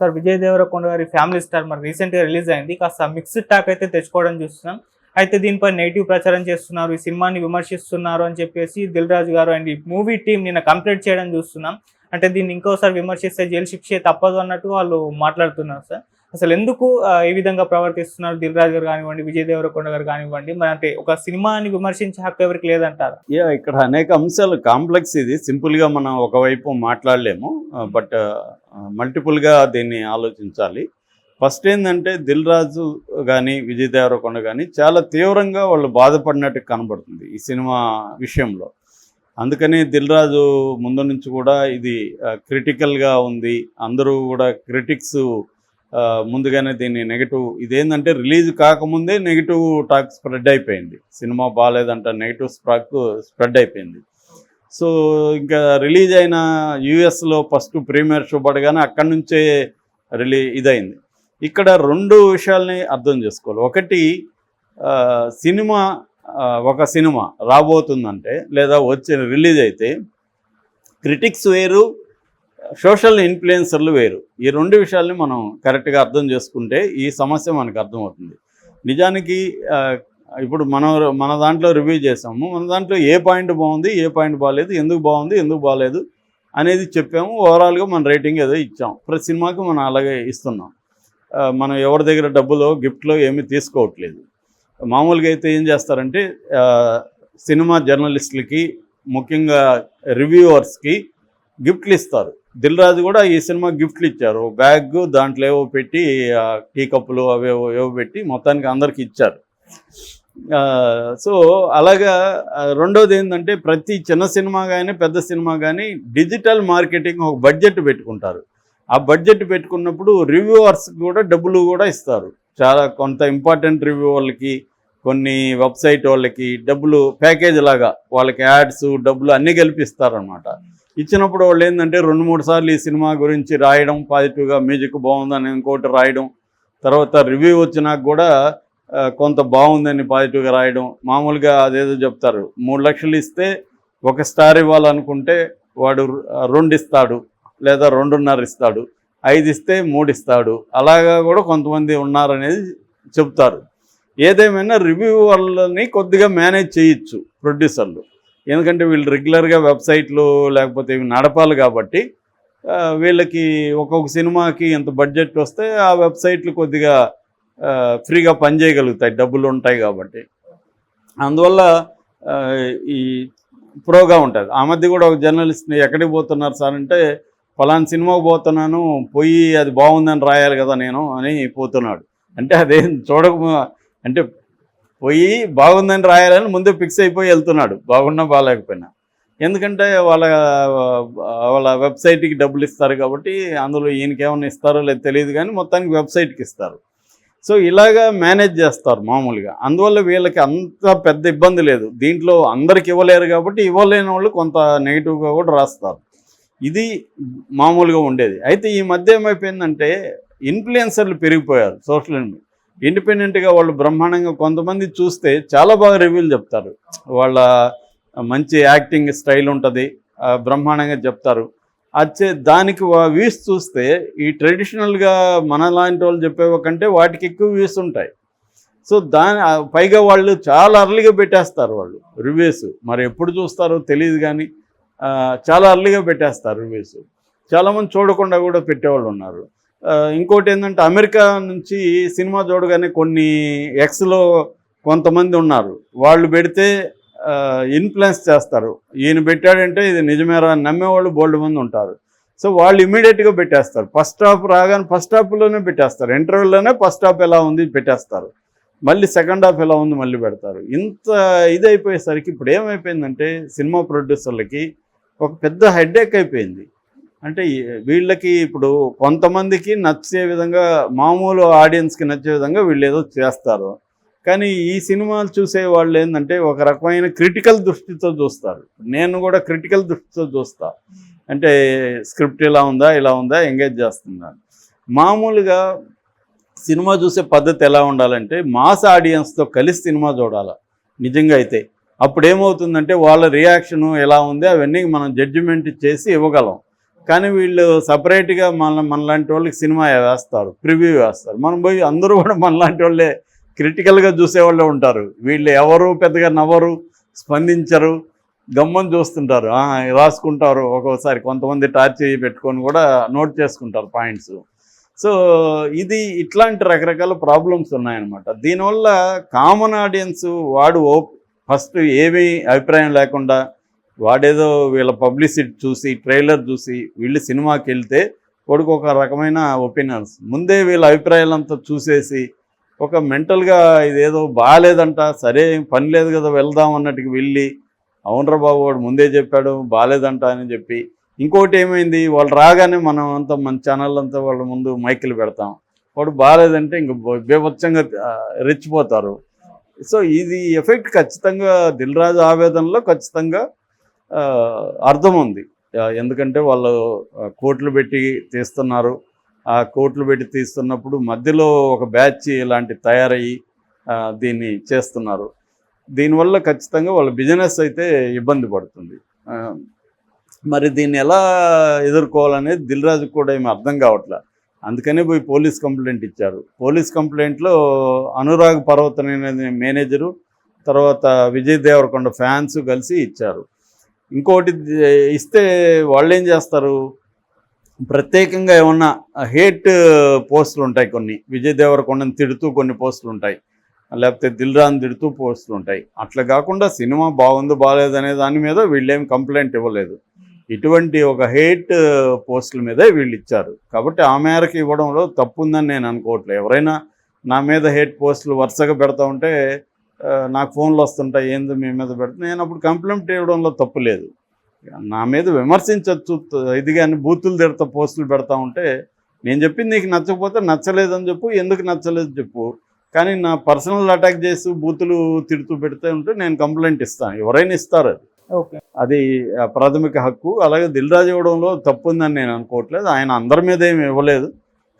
Sir Vijay Devarakonda గారి family star మరి రీసెంట్గా రిలీజ్ అయింది. కాస్త మిక్స్డ్ టాక్ అయితే తెచ్చుకోవడం చూస్తున్నాం. అయితే దీనిపై నెగిటివ్ ప్రచారం చేస్తున్నారు ఈ సినిమాని విమర్శిస్తున్నారు అని చెప్పేసి దిల్ రాజు గారు అండ్ ఈ మూవీ టీం నిన్న కంప్లీట్ చేయడం చూస్తున్నాం. అంటే దీన్ని ఇంకోసారి విమర్శిస్తే జైలు శిక్షే తప్పదు అన్నట్టు వాళ్ళు మాట్లాడుతున్నారు సార్. అసలు ఎందుకు ఏ విధంగా ప్రవర్తిస్తున్నారు దిల్ రాజు గారు కానివ్వండి విజయ్ దేవరకొండ గారు కానివ్వండి? మరి అంటే ఒక సినిమాని విమర్శించే హక్కు ఎవరికి లేదంటారు? యా ఇక్కడ అనేక అంశాలు కాంప్లెక్స్ ఇది. సింపుల్గా మనం ఒకవైపు మాట్లాడలేము. బట్ మల్టిపుల్గా దీన్ని ఆలోచించాలి. ఫస్ట్ ఏంటంటే దిల్ రాజు కానీ విజయ్ దేవరకొండ కానీ చాలా తీవ్రంగా వాళ్ళు బాధపడినట్టు కనబడుతుంది ఈ సినిమా విషయంలో. అందుకని దిల్ రాజు ముందు నుంచి కూడా ఇది క్రిటికల్గా ఉంది. అందరూ కూడా క్రిటిక్స్ ముందుగానే దీన్ని నెగిటివ్ ఇదేంటంటే రిలీజ్ కాకముందే నెగిటివ్ టాక్ స్ప్రెడ్ అయిపోయింది. సినిమా బాగాలేదంట నెగిటివ్ స్ప్రాక్ స్ప్రెడ్ అయిపోయింది. సో ఇంకా రిలీజ్ అయిన యూఎస్లో ఫస్ట్ ప్రీమియర్ షో పడగానే అక్కడి నుంచే రిలీ ఇదైంది. ఇక్కడ రెండు విషయాల్ని అర్థం చేసుకోవాలి. ఒకటి సినిమా ఒక సినిమా రాబోతుందంటే లేదా వచ్చి రిలీజ్ అయితే క్రిటిక్స్ వేరు సోషల్ ఇన్ఫ్లుయెన్సర్లు వేరు. ఈ రెండు విషయాల్ని మనం కరెక్ట్గా అర్థం చేసుకుంటే ఈ సమస్య మనకు అర్థమవుతుంది. నిజానికి ఇప్పుడు మనం మన దాంట్లో రివ్యూ చేసాము. మన దాంట్లో ఏ పాయింట్ బాగుంది ఏ పాయింట్ బాగాలేదు ఎందుకు బాగుంది ఎందుకు బాగాలేదు అనేది చెప్పాము. ఓవరాల్గా మన రేటింగ్ ఏదో ఇచ్చాం. ప్రతి సినిమాకి మనం అలాగే ఇస్తున్నాం. మనం ఎవరి దగ్గర డబ్బులో గిఫ్ట్లో ఏమీ తీసుకోవట్లేదు. మామూలుగా అయితే ఏం చేస్తారంటే సినిమా జర్నలిస్టులకి ముఖ్యంగా రివ్యూవర్స్కి గిఫ్ట్లు ఇస్తారు. దిల్ రాజు కూడా ఈ సినిమా గిఫ్ట్లు ఇచ్చారు. బ్యాగ్ దాంట్లో ఏవో పెట్టి టీ కప్పులు అవేవో ఏవో పెట్టి మొత్తానికి అందరికి ఇచ్చారు. సో అలాగా రెండవది రెండోది ఏంటంటే ప్రతి చిన్న సినిమా కానీ పెద్ద సినిమా కానీ డిజిటల్ మార్కెటింగ్ ఒక బడ్జెట్ పెట్టుకుంటారు. ఆ బడ్జెట్ పెట్టుకున్నప్పుడు రివ్యూవర్స్ కూడా డబ్బులు కూడా ఇస్తారు. చాలా కొంత ఇంపార్టెంట్ రివ్యూ వాళ్ళకి కొన్ని వెబ్సైట్ వాళ్ళకి డబ్బులు ప్యాకేజ్ లాగా వాళ్ళకి యాడ్స్ డబ్బులు అన్నీ కల్పిస్తారనమాట ఇచ్చినప్పుడు వాళ్ళు ఏంటంటే రెండు మూడు సార్లు ఈ సినిమా గురించి రాయడం పాజిటివ్గా మ్యూజిక్ బాగుందని ఇంకోటి రాయడం తర్వాత రివ్యూ వచ్చినాక కూడా కొంత బాగుందని పాజిటివ్గా రాయడం. మామూలుగా అదేదో చెప్తారు. మూడు లక్షలు ఇస్తే ఒక స్టార్ ఇవ్వాలనుకుంటే వాడు రెండు ఇస్తాడు లేదా రెండున్నర ఇస్తాడు. ఐదు ఇస్తే మూడు ఇస్తాడు. అలాగా కూడా కొంతమంది ఉన్నారనేది చెప్తారు. ఏదేమైనా రివ్యూ వాళ్ళని కొద్దిగా మేనేజ్ చేయొచ్చు ప్రొడ్యూసర్లు. ఎందుకంటే వీళ్ళు రెగ్యులర్గా వెబ్సైట్లు లేకపోతే ఇవి నడపాలి కాబట్టి వీళ్ళకి ఒక్కొక్క సినిమాకి ఎంత బడ్జెట్ వస్తే ఆ వెబ్సైట్లు కొద్దిగా ఫ్రీగా పనిచేయగలుగుతాయి డబ్బులు ఉంటాయి కాబట్టి. అందువల్ల ఈ ప్రోగా ఉంటుంది. ఆ మధ్య కూడా ఒక జర్నలిస్ట్ని ఎక్కడికి పోతున్నారు సార్ అంటే ఫలానా సినిమాకి పోతున్నాను పోయి అది బాగుందని రాయాలి కదా నేను అని పోతున్నాడు. అంటే అదేం చూడక అంటే పోయి బాగుందని రాయాలని ముందే ఫిక్స్ అయిపోయి వెళ్తున్నాడు. బాగున్నా బాగాలేకపోయినా ఎందుకంటే వాళ్ళ వాళ్ళ వెబ్సైట్కి డబ్బులు ఇస్తారు కాబట్టి అందులో ఈయనకి ఇస్తారో లేదు తెలియదు కానీ మొత్తానికి వెబ్సైట్కి ఇస్తారు. సో ఇలాగా మేనేజ్ చేస్తారు మామూలుగా. అందువల్ల వీళ్ళకి అంత పెద్ద ఇబ్బంది లేదు. దీంట్లో అందరికి ఇవ్వలేరు కాబట్టి ఇవ్వలేని వాళ్ళు కొంత నెగిటివ్గా కూడా రాస్తారు. ఇది మామూలుగా ఉండేది. అయితే ఈ మధ్య ఏమైపోయిందంటే ఇన్ఫ్లుయెన్సర్లు పెరిగిపోయారు సోషల్ మీడియా. ఇండిపెండెంట్గా వాళ్ళు బ్రహ్మాండంగా కొంతమంది చూస్తే చాలా బాగా రివ్యూలు చెప్తారు. వాళ్ళ మంచి యాక్టింగ్ స్టైల్ ఉంటుంది. బ్రహ్మాండంగా చెప్తారు. వచ్చే దానికి వ్యూస్ చూస్తే ఈ ట్రెడిషనల్గా మన లాంటి వాళ్ళు చెప్పేవ కంటే వాటికి ఎక్కువ వ్యూస్ ఉంటాయి. సో దాని పైగా వాళ్ళు చాలా అర్లీగా పెట్టేస్తారు వాళ్ళు రివ్యూస్ మరి ఎప్పుడు చూస్తారో తెలియదు కానీ చాలా అర్లీగా పెట్టేస్తారు రివ్యూస్ చాలామంది చూడకుండా కూడా పెట్టేవాళ్ళు ఉన్నారు. ఇంకోటి ఏంటంటే అమెరికా నుంచి సినిమా చూడగానే కొన్ని ఎక్స్లో కొంతమంది ఉన్నారు. వాళ్ళు పెడితే ఇన్ఫ్లుయెన్స్ చేస్తారు. ఈయన పెట్టాడంటే ఇది నిజమేరా అని నమ్మేవాళ్ళు బోల్డ్ మంది ఉంటారు. సో వాళ్ళు ఇమీడియట్గా పెట్టేస్తారు. ఫస్ట్ హాఫ్ రాగానే ఫస్ట్ హాఫ్లోనే పెట్టేస్తారు. ఇంటర్వ్యూలోనే ఫస్ట్ హాఫ్ ఎలా ఉంది పెట్టేస్తారు. మళ్ళీ సెకండ్ హాఫ్ ఎలా ఉంది మళ్ళీ పెడతారు. ఇంత ఇది అయిపోయేసరికి ఇప్పుడు ఏమైపోయిందంటే సినిమా ప్రొడ్యూసర్లకి ఒక పెద్ద హెడ్ఏక్ అయిపోయింది. అంటే వీళ్ళకి ఇప్పుడు కొంతమందికి నచ్చే విధంగా మామూలు ఆడియన్స్కి నచ్చే విధంగా వీళ్ళు ఏదో చేస్తారు. కానీ ఈ సినిమాలు చూసే వాళ్ళు ఏంటంటే ఒక రకమైన క్రిటికల్ దృష్టితో చూస్తారు. నేను కూడా క్రిటికల్ దృష్టితో చూస్తా. అంటే స్క్రిప్ట్ ఇలా ఉందా ఇలా ఉందా ఎంగేజ్ చేస్తుందా. మామూలుగా సినిమా చూసే పద్ధతి ఎలా ఉండాలంటే మాస్ ఆడియన్స్తో కలిసి సినిమా చూడాలి. నిజంగా అయితే అప్పుడు ఏమవుతుందంటే వాళ్ళ రియాక్షను ఎలా ఉంది అవన్నీ మనం జడ్జిమెంట్ చేసి ఇవ్వగలం. కానీ వీళ్ళు సపరేట్గా మన మనలాంటి వాళ్ళకి సినిమా వేస్తారు ప్రివ్యూ వేస్తారు. మనం పోయి అందరూ కూడా మనలాంటి వాళ్ళే క్రిటికల్గా చూసేవాళ్ళే ఉంటారు. వీళ్ళు ఎవరు పెద్దగా నవ్వరు స్పందించరు గమ్మని చూస్తుంటారు. రాసుకుంటారు. ఒక్కోసారి కొంతమంది టార్చ్ పెట్టుకొని కూడా నోట్ చేసుకుంటారు పాయింట్స్. సో ఇది ఇట్లాంటి రకరకాల ప్రాబ్లమ్స్ ఉన్నాయన్నమాట. దీనివల్ల కామన్ ఆడియన్స్ వాడు ఫస్ట్ ఏమీ అభిప్రాయం లేకుండా వాడేదో వీళ్ళ పబ్లిసిటీ చూసి ట్రైలర్ చూసి వీళ్ళు సినిమాకి వెళ్తే వాడికి ఒక రకమైన ఒపీనియన్స్. ముందే వీళ్ళ అభిప్రాయాలంతా చూసేసి ఒక మెంటల్గా ఇదేదో బాగాలేదంట సరే పని లేదు కదా వెళ్దాం అన్నట్టుగా వెళ్ళి అవునరా బాబు వాడు ముందే చెప్పాడు బాగాలేదంట అని చెప్పి. ఇంకోటి ఏమైంది వాళ్ళు రాగానే మనం అంతా మన ఛానల్ అంతా వాళ్ళ ముందు మైకులు పెడతాం. వాడు బాగాలేదంటే ఇంక బీభత్సంగా రెచ్చిపోతారు. సో ఇది ఎఫెక్ట్ ఖచ్చితంగా దిల్ రాజు ఆవేదనలో ఖచ్చితంగా అర్థం ఉంది. ఎందుకంటే వాళ్ళు కోట్లు పెట్టి తీస్తున్నారు. ఆ కోట్లు పెట్టి తీస్తున్నప్పుడు మధ్యలో ఒక బ్యాచ్ ఇలాంటి తయారయ్యి దీన్ని చేస్తున్నారు. దీనివల్ల ఖచ్చితంగా వాళ్ళ బిజినెస్ అయితే ఇబ్బంది పడుతుంది. మరి దీన్ని ఎలా ఎదుర్కోవాలనేది దిల్రాజుకు కూడా ఏమి అర్థం కావట్లే. అందుకనే పోయి పోలీస్ కంప్లైంట్ ఇచ్చారు. పోలీస్ కంప్లైంట్లో అనురాగ్ పర్వత్ అనే మేనేజరు తర్వాత విజయ్ దేవరకొండ ఫ్యాన్స్ కలిసి ఇచ్చారు. ఇంకోటి ఇస్తే వాళ్ళు ఏం చేస్తారు? ప్రత్యేకంగా ఏమన్నా హేట్ పోస్టులు ఉంటాయి కొన్ని. విజయ్ దేవరకొండను తిడుతూ కొన్ని పోస్టులు ఉంటాయి. లేకపోతే దిల్రాన్ తిడుతూ పోస్టులు ఉంటాయి. అట్లా కాకుండా సినిమా బాగుంది బాగాలేదు అనే దాని మీద వీళ్ళేం కంప్లైంట్ ఇవ్వలేదు. ఇటువంటి ఒక హేట్ పోస్టుల మీదే వీళ్ళు ఇచ్చారు. కాబట్టి ఆ మేరకు ఇవ్వడంలో తప్పు ఉందని నేను అనుకోవట్లేదు. ఎవరైనా నా మీద హేట్ పోస్టులు వరుసగా పెడతా ఉంటే నాకు ఫోన్లు వస్తుంటాయి ఏంది మీ మీద పెడితే? నేను అప్పుడు కంప్లైంట్ ఇవ్వడంలో తప్పు లేదు. నా మీద విమర్శించవచ్చు ఇది కానీ బూతులు తిడతా పోస్టులు పెడతా ఉంటే నేను చెప్పింది నీకు నచ్చకపోతే నచ్చలేదని చెప్పు ఎందుకు నచ్చలేదు చెప్పు. కానీ నా పర్సనల్ అటాక్ చేసి బూతులు తిడుతూ పెడితే ఉంటే నేను కంప్లైంట్ ఇస్తాను. ఎవరైనా ఇస్తారు అది. ఓకే. అది ప్రాథమిక హక్కు. అలాగే దిల్ రాజు ఇవ్వడంలో తప్పు ఉందని నేను అనుకోవట్లేదు. ఆయన అందరి మీద ఏమి ఇవ్వలేదు.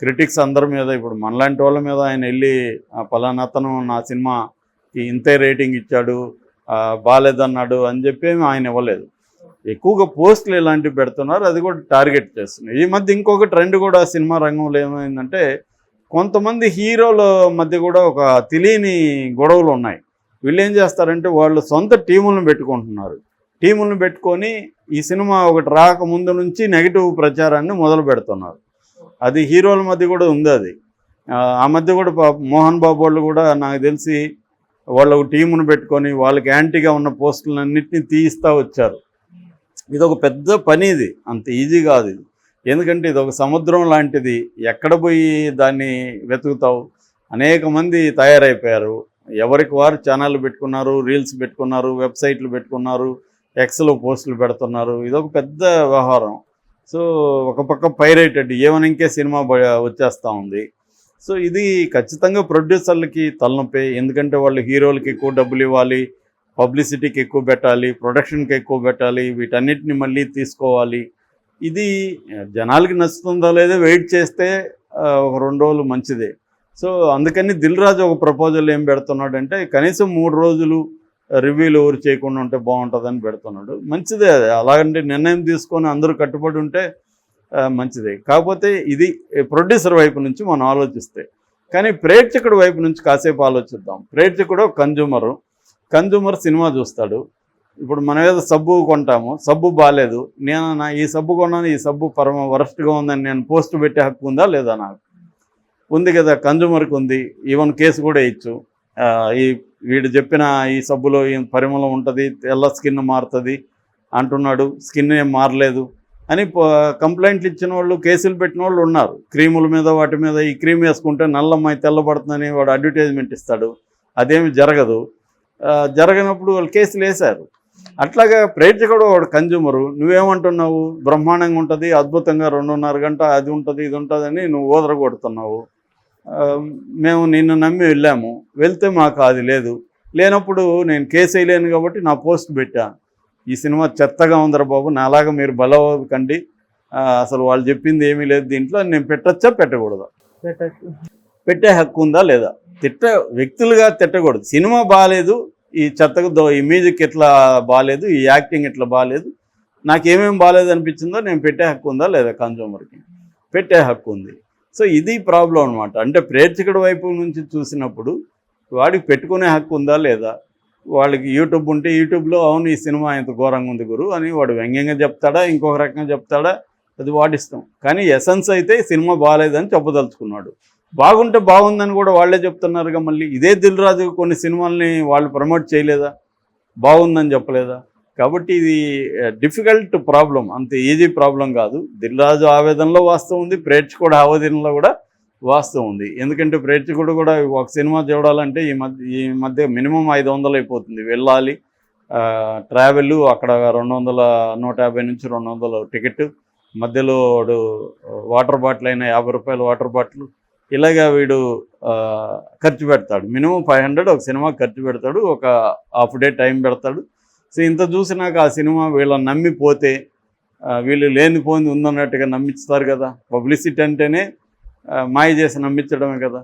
క్రిటిక్స్ అందరి మీద ఇప్పుడు మనలాంటి వాళ్ళ మీద ఆయన వెళ్ళి "ఆ, పలానా అతను నా సినిమాకి ఇంతే రేటింగ్ ఇచ్చాడు ఆ, బాలేదన్నాడు అని చెప్పి ఆయన ఇవ్వలేదు. ఎక్కువగా పోస్టులు ఇలాంటివి పెడుతున్నారు అది కూడా టార్గెట్ చేస్తున్నారు. ఈ మధ్య ఇంకొక ట్రెండ్ కూడా సినిమా రంగంలో ఏమైందంటే కొంతమంది హీరోల మధ్య కూడా ఒక తెలియని గొడవలు ఉన్నాయి. వీళ్ళు ఏం చేస్తారంటే వాళ్ళు సొంత టీములను పెట్టుకుంటున్నారు. టీములను పెట్టుకొని ఈ సినిమా ఒకటి రాక ముందు నుంచి నెగిటివ్ ప్రచారాన్ని మొదలు పెడుతున్నారు. అది హీరోల మధ్య కూడా ఉంది అది. ఆ, మధ్య కూడా మోహన్ బాబు వాళ్ళు కూడా నాకు తెలిసి వాళ్ళ ఒక టీమును పెట్టుకొని వాళ్ళకి యాంటీగా ఉన్న పోస్టులన్నింటినీ తీయిస్తూ వచ్చారు. ఇది ఒక పెద్ద పని ఇది అంత ఈజీ కాదు ఇది. ఎందుకంటే ఇది ఒక సముద్రం లాంటిది. ఎక్కడ పోయి దాన్ని వెతుకుతావు? అనేక మంది తయారైపోయారు. ఎవరికి వారు ఛానళ్ళు పెట్టుకున్నారు రీల్స్ పెట్టుకున్నారు వెబ్సైట్లు పెట్టుకున్నారు ఎక్స్లో పోస్టులు పెడుతున్నారు. ఇది ఒక పెద్ద వ్యవహారం. సో ఒక పక్క పైరేటెడ్ ఏమనింకే సినిమా వచ్చేస్తూ ఉంది. సో ఇది ఖచ్చితంగా ప్రొడ్యూసర్లకి తలనొప్పి. ఎందుకంటే వాళ్ళు హీరోలకి ఎక్కువ డబ్బులు ఇవ్వాలి. పబ్లిసిటీకి ఎక్కువ పెట్టాలి ప్రొడక్షన్కి ఎక్కువ పెట్టాలి వీటన్నిటిని మళ్ళీ తీసుకోవాలి. ఇది జనాలకి నచ్చుతుందో లేదో వెయిట్ చేస్తే ఒక రెండు రోజులు మంచిదే. సో అందుకని దిల్ రాజు ఒక ప్రపోజల్ ఏం పెడుతున్నాడంటే కనీసం మూడు రోజులు రివ్యూలు ఎవరు చేయకుండా ఉంటే బాగుంటుందని పెడుతున్నాడు. మంచిదే అది. అలాగంటే నిర్ణయం తీసుకొని అందరూ కట్టుబడి ఉంటే మంచిదే. కాకపోతే ఇది ప్రొడ్యూసర్ వైపు నుంచి మనం ఆలోచిస్తే కానీ ప్రేక్షకుడి వైపు నుంచి కాసేపు ఆలోచిద్దాం. ప్రేక్షకుడు కన్జ్యూమరు కన్జ్యూమర్ సినిమా చూస్తాడు. ఇప్పుడు మనం ఏదో సబ్బు కొంటాము. సబ్బు బాగాలేదు నేను నా ఈ సబ్బు కొన్నాను ఈ సబ్బు పరమ వరస్ట్గా ఉందని నేను పోస్ట్ పెట్టే హక్కు ఉందా లేదా నాకు? ఉంది కదా కన్జ్యూమర్కి ఉంది. ఈవెన్ కేసు కూడా ఇచ్చు ఈ వీడు చెప్పిన ఈ సబ్బులో ఈ పరిమళం ఉంటుంది తెల్ల స్కిన్ మారుతుంది అంటున్నాడు. స్కిన్ ఏం మారలేదు అని ప- కంప్లైంట్లు ఇచ్చిన వాళ్ళు కేసులు పెట్టిన వాళ్ళు ఉన్నారు. క్రీముల మీద వాటి మీద ఈ క్రీమ్ వేసుకుంటే నల్లమ్మాయి తెల్లబడుతుందని వాడు అడ్వర్టైజ్మెంట్ ఇస్తాడు. అదేమి జరగదు. జరగనప్పుడు వాళ్ళు కేసులు వేశారు. అట్లాగా ప్రేక్షకుడు వాడు కన్జ్యూమరు నువ్వేమంటున్నావు? బ్రహ్మాండంగా ఉంటుంది అద్భుతంగా రెండున్నర గంట అది ఉంటుంది ఇది ఉంటుందని నువ్వు ఓదరగొడుతున్నావు. మేము నిన్ను నమ్మి వెళ్ళాము. వెళ్తే మాకు అది లేదు. లేనప్పుడు నేను కేసు వేయలేను కాబట్టి నా పోస్ట్ పెట్టా. ఈ సినిమా చెత్తగా ఉందరా బాబు నాలాగా మీరు బలవకండి. అసలు వాళ్ళు చెప్పింది ఏమీ లేదు దీంట్లో. నేను పెట్టచ్చా? పెట్టకూడదా? పెట్టచ్చు. పెట్టే హక్కు ఉందా లేదా? తిట్ట వ్యక్తులుగా తిట్టకూడదు. సినిమా బాగాలేదు ఈ చెత్తకు దో ఈ మ్యూజిక్ ఇట్లా బాగాలేదు ఈ యాక్టింగ్ ఇట్లా బాగాలేదు నాకేమేమి బాగాలేదు అనిపించిందో నేను పెట్టే హక్కు ఉందా లేదా కన్జ్యూమర్కి పెట్టే హక్కు ఉంది. సో ఇది ప్రాబ్లం అనమాట అంటే ప్రేక్షకుడి వైపు నుంచి చూసినప్పుడు వాడికి పెట్టుకునే హక్కు ఉందా లేదా? వాళ్ళకి యూట్యూబ్ ఉంటే యూట్యూబ్లో అవును ఈ సినిమా ఇంత ఘోరంగా ఉంది గురు అని వాడు వ్యంగ్యంగా చెప్తాడా ఇంకొక రకంగా చెప్తాడా అది వాడిస్తాం కానీ ఎసెన్స్ అయితే సినిమా బాగాలేదని చెప్పదలుచుకున్నాడు. బాగుంటే బాగుందని కూడా వాళ్ళే చెప్తున్నారుగా మళ్ళీ. ఇదే దిల్ రాజు కొన్ని సినిమాల్ని వాళ్ళు ప్రమోట్ చేయలేదా? బాగుందని చెప్పలేదా? కాబట్టి ఇది డిఫికల్ట్ ప్రాబ్లం. అంత ఈజీ ప్రాబ్లం కాదు. దిల్ రాజు ఆవేదనలో వాస్తవం ఉంది. ప్రేక్షకుడు ఆవేదనలో కూడా వాస్తవం ఉంది. ఎందుకంటే ప్రేక్షకుడు కూడా ఒక సినిమా చూడాలంటే ఈ మధ్య ఈ మధ్య మినిమం ఐదు వందలు అయిపోతుంది. వెళ్ళాలి ట్రావెల్ అక్కడ రెండు వందల నూట యాభై నుంచి రెండు వందలు టికెట్. మధ్యలో వాడు వాటర్ బాటిల్ అయినా యాభై రూపాయల వాటర్ బాటిల్ ఇలాగా వీడు ఖర్చు పెడతాడు. మినిమం ఫైవ్ హండ్రెడ్ ఒక సినిమా ఖర్చు పెడతాడు. ఒక హాఫ్ డే టైం పెడతాడు. సో ఇంత చూసినాక ఆ సినిమా వీళ్ళని నమ్మిపోతే వీళ్ళు లేనిపోయింది ఉందన్నట్టుగా నమ్మిస్తారు కదా. పబ్లిసిటీ అంటేనే మాయ చేసి నమ్మించడమే కదా.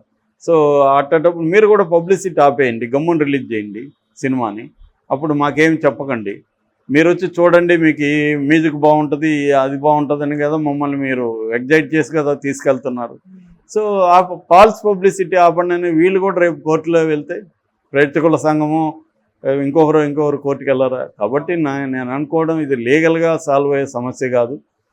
సో అట్టేటప్పుడు మీరు కూడా పబ్లిసిటీ ఆపేయండి. గమ్ముని రిలీజ్ చేయండి సినిమాని. అప్పుడు మాకేం చెప్పకండి. మీరు వచ్చి చూడండి మీకు ఈ మ్యూజిక్ బాగుంటుంది అది బాగుంటుందని కదా మమ్మల్ని మీరు ఎగ్జైట్ చేసి కదా తీసుకెళ్తున్నారు. సో ఆ ఫాల్స్ పబ్లిసిటీ ఆపండి వీళ్ళు కూడా రేపు కోర్టులో వెళ్తే ప్రేక్షకుల సంఘము ఇంకొకరు ఇంకొకరు కోర్టుకు వెళ్ళారా? కాబట్టి నా నేను అనుకోవడం ఇది లీగల్గా సాల్వ్ అయ్యే సమస్య కాదు.